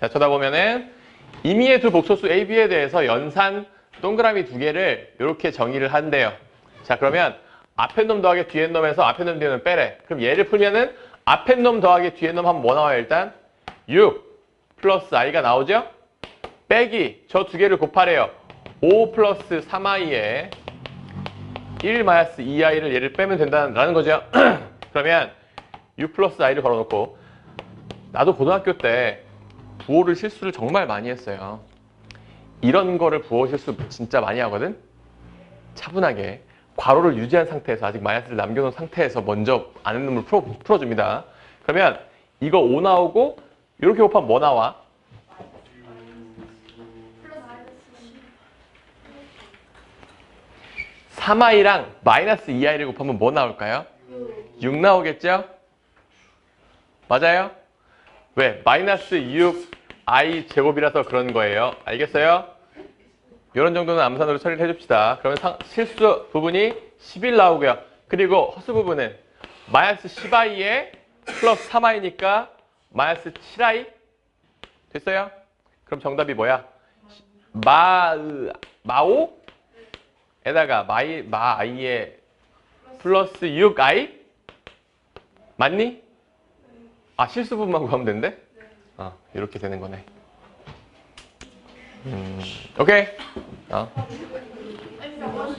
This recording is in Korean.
자, 쳐다보면은 임의의 두 복소수 A, B에 대해서 연산 동그라미 두 개를 이렇게 정의를 한대요. 자, 그러면 앞에 놈 더하기 뒤에 놈에서 앞에 놈 뒤에 놈 빼래. 그럼 얘를 풀면은 앞에 놈 더하기 뒤에 놈 하면 뭐 나와요, 일단? 6 플러스 i가 나오죠? 빼기 저 두 개를 곱하래요. 5 플러스 3i에 1 마이너스 2i를 얘를 빼면 된다는 거죠. 그러면 6 플러스 i를 걸어놓고 나도 고등학교 때 부호를 실수를 정말 많이 했어요. 이런 거를 부호 실수 진짜 많이 하거든? 차분하게 괄호를 유지한 상태에서 아직 마이너스를 남겨놓은 상태에서 먼저 아는 놈을 풀어, 풀어줍니다. 그러면 이거 5 나오고 이렇게 곱하면 뭐 나와? 플러스 마이너스 3i랑 마이너스 2i를 곱하면 뭐 나올까요? 6 6 나오겠죠? 맞아요? 왜? 마이너스 6i 제곱이라서 그런 거예요. 알겠어요? 이런 정도는 암산으로 처리를 해줍시다. 그러면 상- 실수 부분이 11 나오고요. 그리고 허수 부분은 마이너스 10i에 플러스 3i니까 마이너스 7i 됐어요? 그럼 정답이 뭐야? 마으 마오 에다가 마이 마이에 플러스 6i 맞니? 아 실수 부분만 구하면 된대? 아 이렇게 되는 거네. 음 오케이. 어. 아